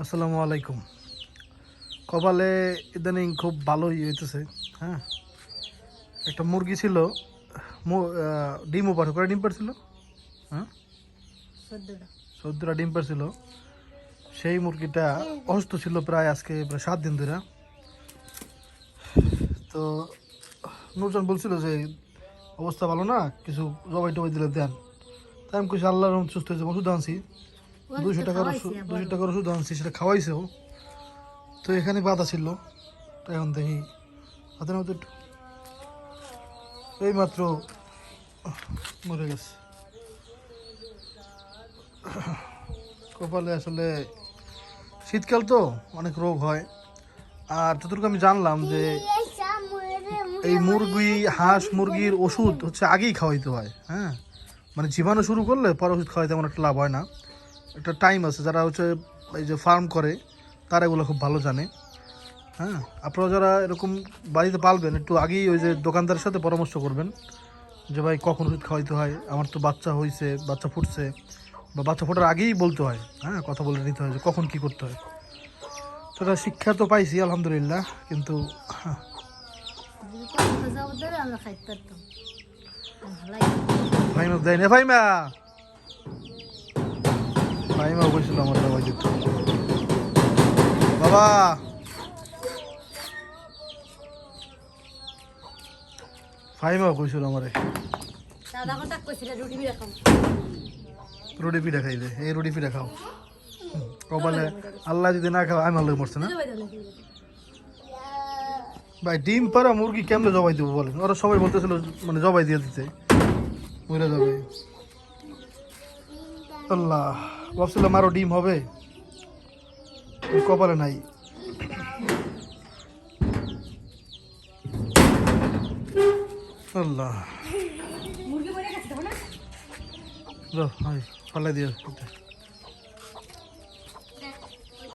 আসসালামু আলাইকুম। কপালে ইদানিং খুব ভালোই হইতেছে হ্যাঁ? একটা মুরগি ছিল ডিমও পাঠা করে ডিম পারছিল হ্যাঁ? চোদ্দটা। ডিম পারছিল সেই মুরগিটা অসুস্থ ছিল প্রায় আজকে প্রায় সাত দিন ধরে। তো নুরজান বলছিল যে অবস্থা ভালো না কিছু জবাই টবাই দিলে দেন। তাই আমি কিছু আল্লাহর সুস্থ হয়েছে ওষুধ আনছি। দুশো টাকার ওষুধ দুশো টাকার ওষুধ আনছি সেটা খাওয়াইছেও। তো এখানে বাধা ছিল। তো এখন দেখি হাতে না এই মাত্র মরে গেছে। কপালে আসলে শীতকাল তো অনেক রোগ হয়। আর যতটুকু আমি জানলাম যে এই মুরগি হাঁস মুরগির ওষুধ হচ্ছে আগেই খাওয়াইতে হয় হ্যাঁ? মানে জীবাণু শুরু করলে পরে ওষুধ খাওয়াইতে তেমন একটা লাভ হয় না। একটা টাইম আছে যারা হচ্ছে এই যে ফার্ম করে তারা এগুলো খুব ভালো জানে। হ্যাঁ? আপনারা যারা এরকম বাড়িতে পালবেন একটু আগেই ওই যে দোকানদারের সাথে পরামর্শ করবেন যে ভাই কখন ওষুধ খাওয়াইতে হয়? আমার তো বাচ্চা হয়েছে বাচ্চা ফুটছে বা বাচ্চা ফোটার আগেই বলতে হয় হ্যাঁ? কথা বলে নিতে হয় যে কখন কি করতে হয়। তো শিক্ষা তো পাইছি আলহামদুলিল্লাহ কিন্তু হ্যাঁ, ফাইমা দেয় না ফাইমা ফাইমা বলছিল আমার দাবাই দিত বাবা! ফাইমা কইছিল আমারে। রুটি পিঠা খাইবে এই রুটি পিঠা খাও। কপালে আল্লাহ যদি না খাও আমি আল্লাহ মরছে না? ভাই ডিম পারা মুরগি কেমনে জবাই দেবো বলেন? ওরা সবাই বলতেছিল মানে জবাই দিয়ে দিতে। মরে যাবে। আল্লাহ। ভাবছিলাম আরও ডিম হবে। কপালে নাই। আল্লাহ। ফালাই দিয়ে